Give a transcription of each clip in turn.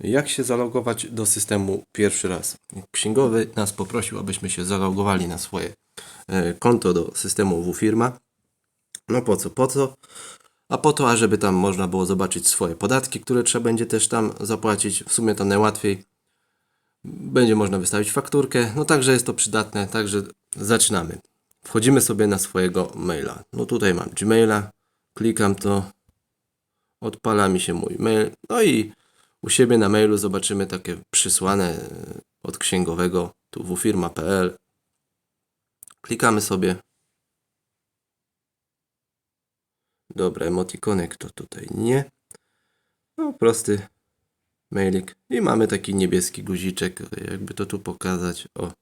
Jak się zalogować do systemu pierwszy raz? Księgowy nas poprosił, abyśmy się zalogowali na swoje e, konto do systemu WFirma. No po co? Po co? A po to, ażeby tam można było zobaczyć swoje podatki, które trzeba będzie też tam zapłacić. W sumie to najłatwiej. Będzie można wystawić fakturkę. No także jest to przydatne. Także zaczynamy. Wchodzimy sobie na swojego maila. No tutaj mam Gmaila. Klikam to. Odpala mi się mój mail. No i u siebie na mailu zobaczymy takie przysłane e, od księgowego tu wfirma.pl. Klikamy sobie. Dobra, emotikonek to tutaj nie. No, prosty mailik. I mamy taki niebieski guziczek, jakby to tu pokazać. O,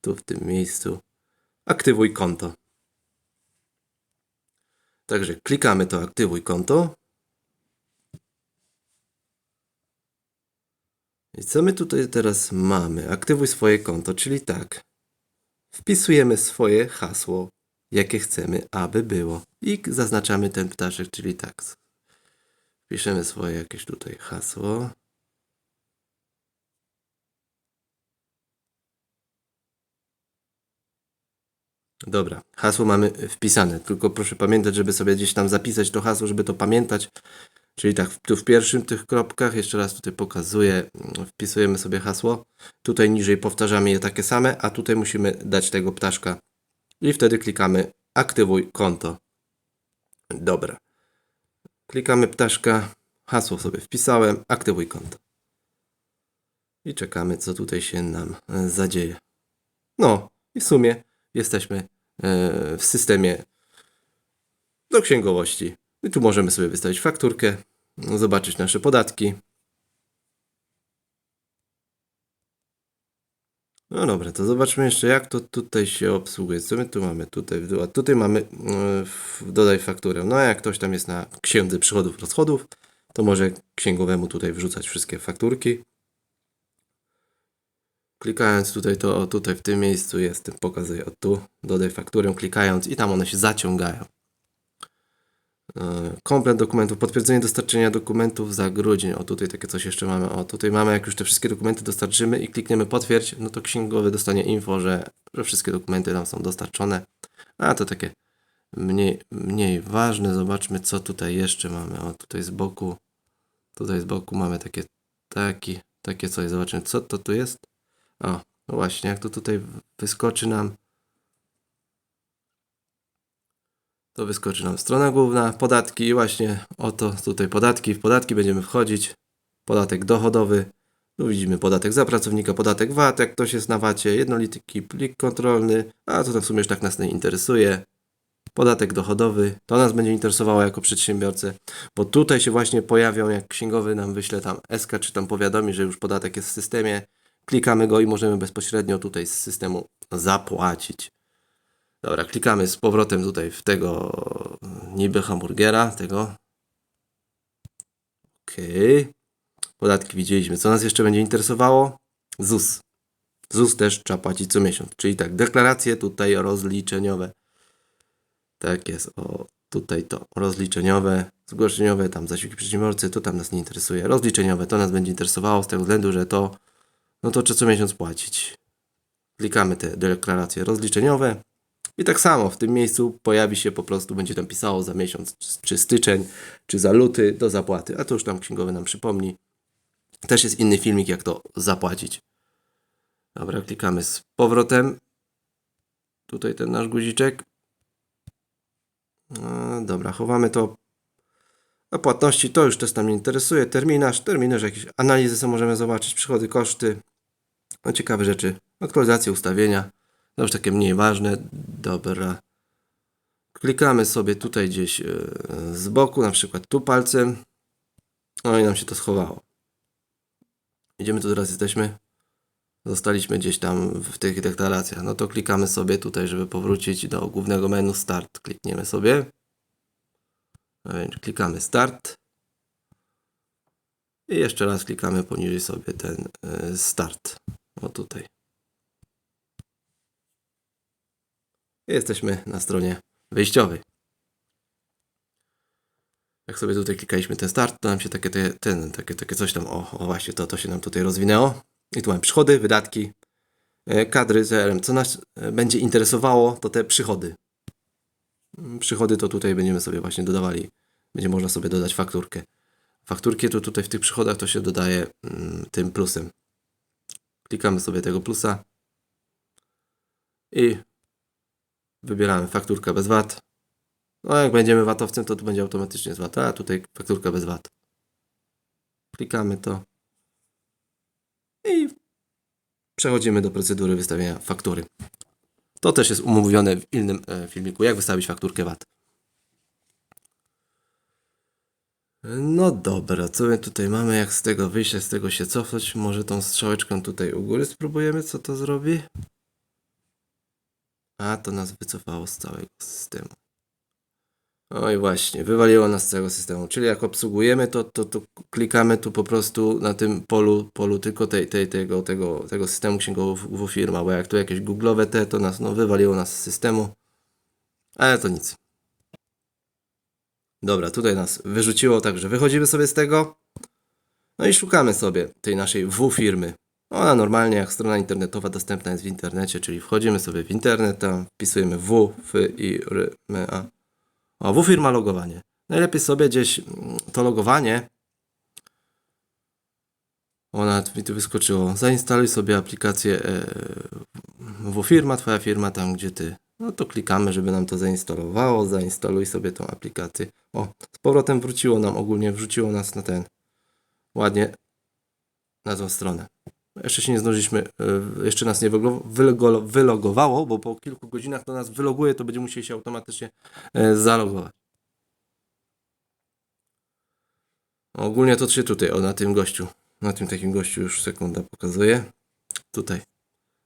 tu w tym miejscu. Aktywuj konto. Także klikamy to aktywuj konto. I co my tutaj teraz mamy? Aktywuj swoje konto, czyli tak. Wpisujemy swoje hasło, jakie chcemy, aby było. I zaznaczamy ten ptaszek, czyli tak. Piszemy swoje jakieś tutaj hasło. Dobra, hasło mamy wpisane, tylko proszę pamiętać, żeby sobie gdzieś tam zapisać to hasło, żeby to pamiętać. Czyli tak, tu w pierwszym tych kropkach, jeszcze raz tutaj pokazuję, wpisujemy sobie hasło. Tutaj niżej powtarzamy je takie same, a tutaj musimy dać tego ptaszka. I wtedy klikamy aktywuj konto. Dobra. Klikamy ptaszka, hasło sobie wpisałem, aktywuj konto. I czekamy, co tutaj się nam e, zadzieje. No, i w sumie jesteśmy e, w systemie do księgowości. I tu możemy sobie wystawić fakturkę, zobaczyć nasze podatki. No dobra, to zobaczmy jeszcze jak to tutaj się obsługuje. Co my tu mamy? Tutaj, a tutaj mamy w- dodaj fakturę. No a jak ktoś tam jest na księdze przychodów, rozchodów, to może księgowemu tutaj wrzucać wszystkie fakturki. Klikając tutaj, to o, tutaj w tym miejscu jest, pokazuję, o tu, dodaj fakturę, klikając i tam one się zaciągają. E, Komplet dokumentów, potwierdzenie dostarczenia dokumentów za grudzień. O, tutaj takie coś jeszcze mamy. O, tutaj mamy, jak już te wszystkie dokumenty dostarczymy i klikniemy potwierdź, no to księgowy dostanie info, że, że wszystkie dokumenty tam są dostarczone. A to takie mniej, mniej ważne. Zobaczmy, co tutaj jeszcze mamy. O, tutaj z boku, tutaj z boku mamy takie, taki, takie coś. Zobaczymy, co to tu jest. O, no właśnie, jak to tutaj wyskoczy nam. To wyskoczy nam strona główna, podatki i właśnie oto tutaj podatki. W podatki będziemy wchodzić. Podatek dochodowy. Tu widzimy podatek za pracownika, podatek VAT, jak ktoś jest na VAT-ie, jednolity plik kontrolny, a to w sumie już tak nas nie interesuje. Podatek dochodowy, to nas będzie interesowało jako przedsiębiorcę, bo tutaj się właśnie pojawią, jak księgowy nam wyśle tam SK, czy tam powiadomi, że już podatek jest w systemie, klikamy go i możemy bezpośrednio tutaj z systemu zapłacić. Dobra, klikamy z powrotem tutaj w tego niby hamburgera, tego. Okej. Podatki widzieliśmy. Co nas jeszcze będzie interesowało? ZUS. ZUS też trzeba płacić co miesiąc. Czyli tak, deklaracje tutaj rozliczeniowe. Tak jest. O, tutaj to rozliczeniowe, zgłoszeniowe, tam zasiłki przedsiębiorcy, to tam nas nie interesuje. Rozliczeniowe to nas będzie interesowało z tego względu, że to, no to trzeba co miesiąc płacić. Klikamy te deklaracje rozliczeniowe. I tak samo w tym miejscu pojawi się po prostu, będzie tam pisało za miesiąc, czy styczeń, czy za luty do zapłaty. A to już tam księgowy nam przypomni. Też jest inny filmik, jak to zapłacić. Dobra, klikamy z powrotem. Tutaj ten nasz guziczek. No, dobra, chowamy to. A płatności to już też nam nie interesuje. Terminarz, terminarz, jakieś analizy co możemy zobaczyć, przychody, koszty. No ciekawe rzeczy. Aktualizacje, ustawienia. To już takie mniej ważne. Dobra. Klikamy sobie tutaj gdzieś e, z boku, na przykład tu palcem. No i nam się to schowało. Idziemy tu teraz jesteśmy. Zostaliśmy gdzieś tam w tych deklaracjach. No to klikamy sobie tutaj, żeby powrócić do głównego menu Start. Klikniemy sobie. A więc klikamy Start. I jeszcze raz klikamy poniżej sobie ten e, Start. O tutaj. Jesteśmy na stronie wyjściowej. Jak sobie tutaj klikaliśmy ten start, to nam się takie, te, ten, takie, takie coś tam, o, o właśnie, to, to się nam tutaj rozwinęło. I tu mamy przychody, wydatki, e, kadry, CRM. Co nas e, będzie interesowało, to te przychody. Mm, Przychody to tutaj będziemy sobie właśnie dodawali. Będzie można sobie dodać fakturkę. Fakturki to tutaj w tych przychodach to się dodaje mm, tym plusem. Klikamy sobie tego plusa i wybieramy fakturka bez VAT. No jak będziemy VAT-owcem, to tu będzie automatycznie z VAT, a tutaj fakturka bez VAT. Klikamy to i przechodzimy do procedury wystawienia faktury. To też jest umówione w innym e, filmiku, jak wystawić fakturkę VAT. No dobra, co my tutaj mamy, jak z tego wyjść, jak z tego się cofnąć? Może tą strzałeczką tutaj u góry spróbujemy, co to zrobi? A, to nas wycofało z całego systemu. Oj właśnie, wywaliło nas z całego systemu. Czyli jak obsługujemy, to, to, to klikamy tu po prostu na tym polu, polu tylko tej, tej, tego, tego, tego systemu księgowego firma, bo jak tu jakieś googlowe te, to nas no, wywaliło nas z systemu. Ale to nic. Dobra, tutaj nas wyrzuciło, także wychodzimy sobie z tego. No i szukamy sobie tej naszej W firmy. Ona normalnie jak strona internetowa dostępna jest w internecie, czyli wchodzimy sobie w internet, tam wpisujemy W, F, I, R, M, A. O, W firma logowanie. Najlepiej sobie gdzieś mm, to logowanie. Ona mi tu wyskoczyło. Zainstaluj sobie aplikację e, W firma, twoja firma tam gdzie ty. No to klikamy, żeby nam to zainstalowało. Zainstaluj sobie tą aplikację. O, z powrotem wróciło nam ogólnie, wrzuciło nas na ten. Ładnie na tą stronę. Jeszcze się nie zdążyliśmy, e, jeszcze nas nie wylo- wylogo- wylogowało, bo po kilku godzinach to nas wyloguje, to będziemy musieli się automatycznie e, zalogować. Ogólnie to się tutaj, o na tym gościu, na tym takim gościu już sekunda pokazuje. Tutaj,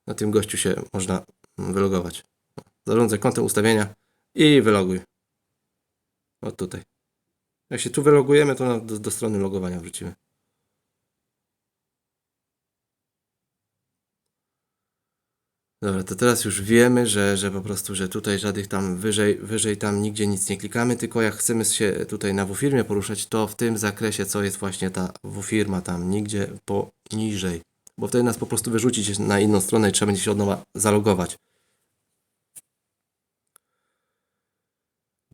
na tym gościu się można wylogować. O, Zarządzaj kontem ustawienia i wyloguj. O tutaj. Jak się tu wylogujemy, to do, do strony logowania wrócimy. Dobra, to teraz już wiemy, że, że po prostu, że tutaj żadnych tam wyżej, wyżej tam nigdzie nic nie klikamy, tylko jak chcemy się tutaj na W-firmie poruszać, to w tym zakresie, co jest właśnie ta W-firma tam, nigdzie poniżej. Bo wtedy nas po prostu wyrzucić na inną stronę i trzeba będzie się od nowa zalogować.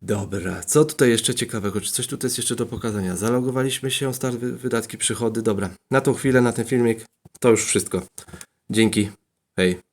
Dobra, co tutaj jeszcze ciekawego? Czy coś tutaj jest jeszcze do pokazania? Zalogowaliśmy się, start, wy- wydatki, przychody. Dobra, na tą chwilę, na ten filmik to już wszystko. Dzięki. Hej.